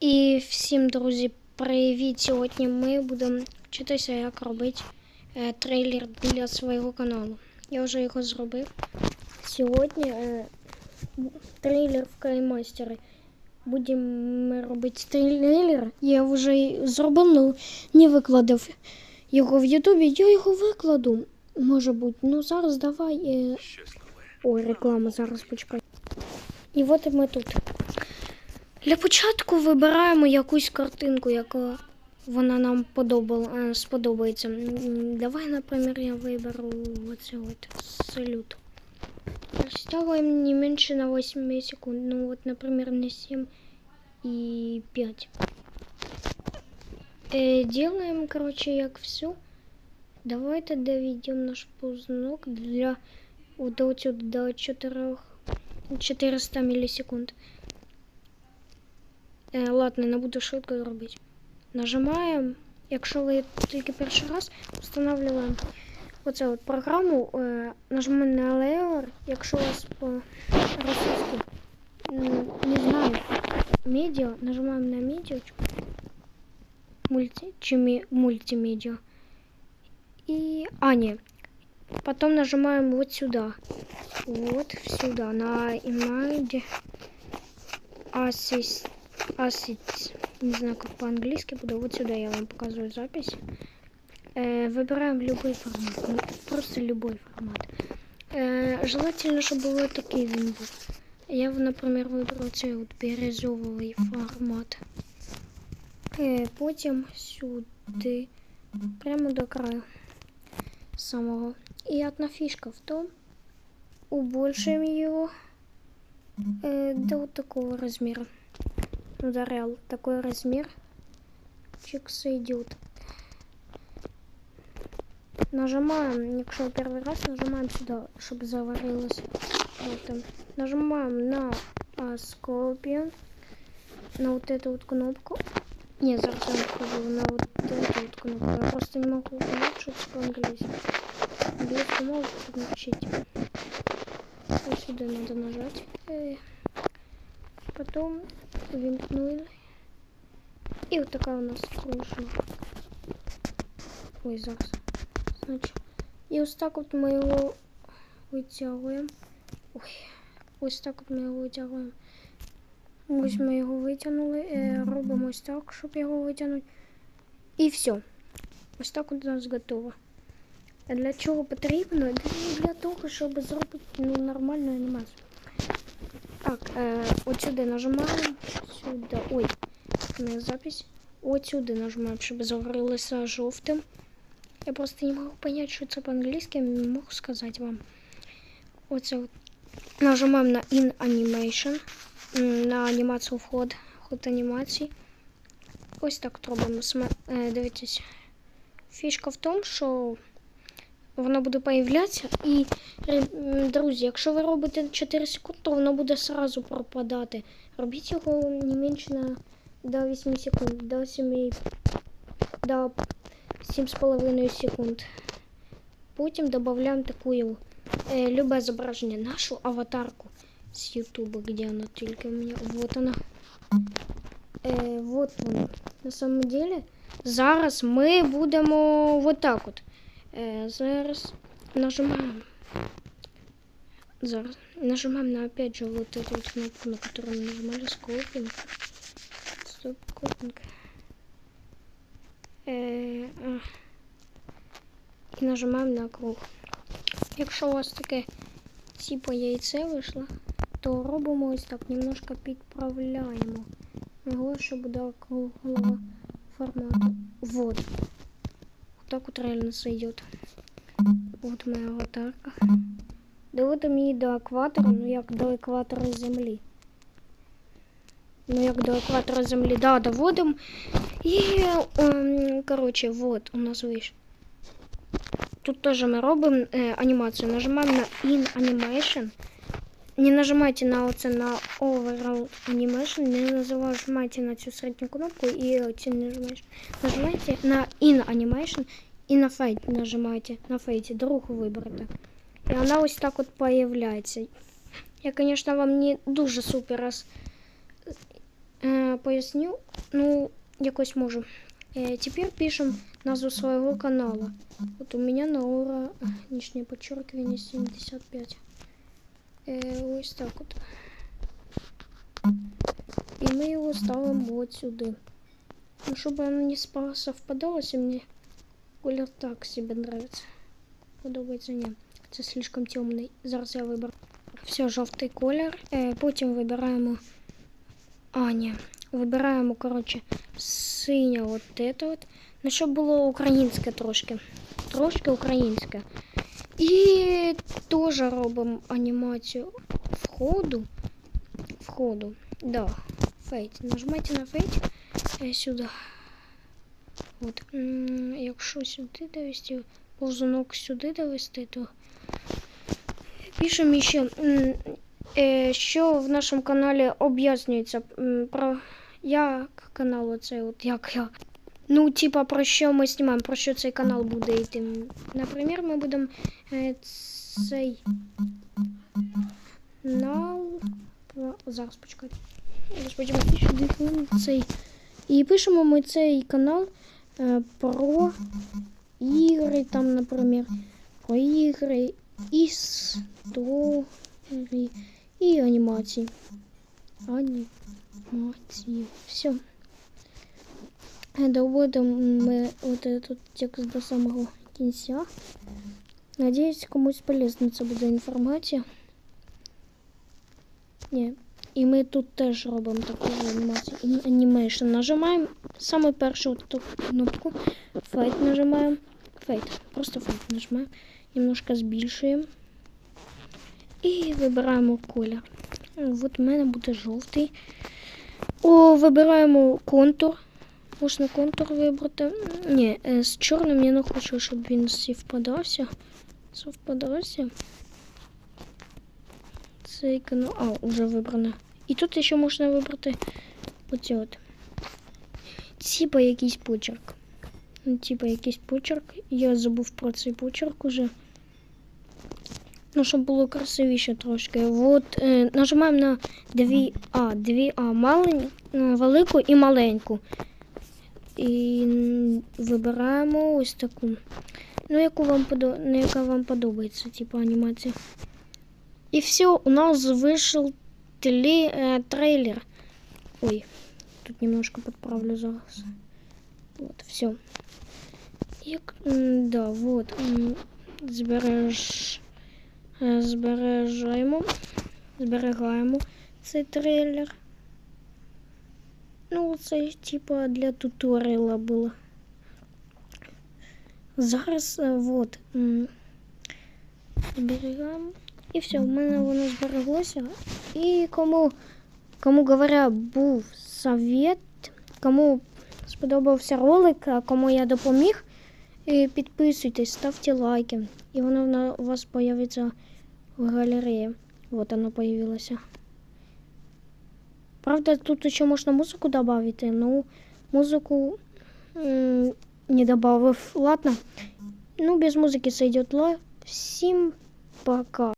І всім, друзі, привіт! Сьогодні ми будемо вчитися, як робити е, трейлер для свого каналу. Я вже його зробив. Сьогодні е, трейлер в Каймастері. Будемо робити трейлер. Я вже зробив, але не викладав його в Ютубі. Я його викладу. Може бути. Ну зараз давай. Е... Ой, реклама, зараз почекай. І от ми тут. Для початку вибираємо якусь картинку, яка вона нам подобала, е, сподобається. Давай, наприклад, я виберу оце от салют. Стягиваем не меньше на 8 секунд. Ну вот, например, на 7 и 5. Э, делаем, короче, як все. Давайте доведем наш ползунок для вот отсюда до 4, 400 миллисекунд. Е, ладно, не буду швидко робити. Нажимаємо, якщо ви тільки перший раз, встановлюємо оце от програму, е, нажимаємо на Layer, якщо у вас по російськи м, не знаю, медіа, нажимаємо на медіа, мульти, чи мі, мультимедиа. И, а, не, потом нажимаем вот сюда, вот сюда, на Image Assist Assets. Не знаю, как по-английски буду. Вот сюда я вам показываю запись. Э, выбираем любой формат. Ну, просто любой формат. Э, желательно, чтобы вот такий він був. Я, наприклад, вибрав цей от бірюзовий формат. Е, потім сюди, прямо до краю самого. І одна фішка в том, убольшим його э, до вот такого размера. Ударял такой размер. Чик сойдет. Нажимаем, якщо первый раз, нажимаем сюда, чтобы заварилось. Вот. Нажимаем на Scorpion, на вот эту вот кнопку. Не, зараз я на вот эту вот кнопку. Я просто не могу понять, что это по-английски. Английский могу подключить. Вот сюда надо нажать. Потом вимкнули. І от така у нас кружка. Ой, зараз. Значить. І ось так от ми його витягуємо. Ой, ось так от ми його витягуємо. Ось ми його витягнули. Е, робимо ось так, щоб його витягнути. І все. Ось так от у нас готово. А для чого потрібно? Для того, щоб зробити ну, нормальну анімацію. Так, э, вот сюда нажимаем. Сюда. Ой, меня запись. Вот сюда нажимаем, чтобы загорелося жовтим. Я просто не могу понять, что это по-английски, не могу сказать вам. Вот вот. Нажимаем на In Animation. На анімацію вход. Вход анімації. Ось так робимо. Е, Дивіться. Фішка в тому, що воно буде появлятися. І, друзі, якщо ви робите 4 секунди, то воно буде сразу пропадати. Робіть його не менше на до 8 секунд, до 7, до 7,5 секунд. Потім додаємо таку е, любе зображення, нашу аватарку з Ютуба, где она тільки у меня. Вот она. Е, вот вона. На самом деле, зараз ми будемо вот так от. Е, зараз нажимаем. Зараз нажимаем на опять же вот эту вот кнопку, на которую мы нажимали скопинг. Стоп, копинг. Е, а. І нажимаємо на круг. Якщо у вас таке типу яйце вийшло, то робимо ось так, немножко підправляємо його, щоб до круглого формату. Вот. Так вот реально сойдет. Вот моя аватарка. Доводимо її до екватора, ну як до екватора землі. Ну як до екватора землі, да, доводимо. І, ем, коротше, вот, у нас вийшло. Тут тоже мы робимо э, анимацию. Нажимаем на In Animation. Не нажимайте на оце на Overall Animation. Не нажимайте на цю середню кнопку і оці не нажимаєш. Нажимайте на In Animation і на Fade нажимайте. На Fade. Другу виберете. І вона ось так от появляється. Я, конечно, вам не дуже супер раз Е, поясню, ну, якось можу. Е, теперь пишем назву своего канала. Вот у меня на ура, нижнее подчеркивание 75. Е, ось так от. І ми його ставимо от сюди. Ну, чтобы оно не спа- совпадалося, мне колір так себе нравится. Подобається ні. Це слишком темний. Зараз я виберу. Все, жовтий колір. Е, потім вибираємо. А, ні. Вибираємо, коротше, синє от це от. Ну, щоб було українське трошки. Трошки українське. І теж робимо анімацію входу. Входу. Да. Фейт. Нажимайте на фейт е, сюди. От. Якщо сюди довести, ползунок сюди довести, то пишемо ще, е, що в нашому каналі об'яснюється про як канал оцей, от як я. Ну, типа, про що ми знімаємо, про що цей канал буде йти. Наприклад, ми будемо е, цей канал. про- Зараз почекайте. Господи, сюди хвилин цей. І пишемо ми цей канал е, про ігри, там, наприклад, про ігри, історії і анімації. Анімації. Все. Доводимо ми от этот текст до самого кінця. Надіюсь, комусь полезна це буде інформація. Ні. І ми тут теж робимо таку анімацію. Animation. Нажимаємо саме першу кнопку. Фейт нажимаємо. Фейт. Просто фейт нажимаємо. Немножко збільшуємо. І вибираємо колір. От у мене буде жовтий. О, вибираємо контур. Можна контур вибрати. Ні, е, з чорним я не хочу, щоб він совпадався. Совпадався. Цей канал. А, вже вибрано. І тут ще можна вибрати оці от. Типа якийсь почерк. Ну, Типа якийсь почерк. Я забув про цей почерк уже. Ну, щоб було красивіше трошки. От е, нажимаємо на 2А. 2А малень, е, велику і маленьку. І вибираємо ось таку. Ну, яку вам подо... ну, яка вам подобається, типу анімація. И все, у нас вышел теле, э, трейлер. Ой, тут немножко подправлю зараз. Вот, все. Як, да, вот. Збереж... е, Збережаємо. Зберігаємо цей трейлер. Ну, це типа для туторіала було. Зараз, е, вот. м, І все, в мене воно збереглося. І кому, кому говоря, був совет, кому сподобався ролик, кому я допоміг, підписуйтесь, ставте лайки. І воно у вас появиться в галереї. Вот оно появилося. Правда, тут еще можно музыку добавить, но ну, музыку не добавив. Ладно, ну без музыки сойдет. Всем пока.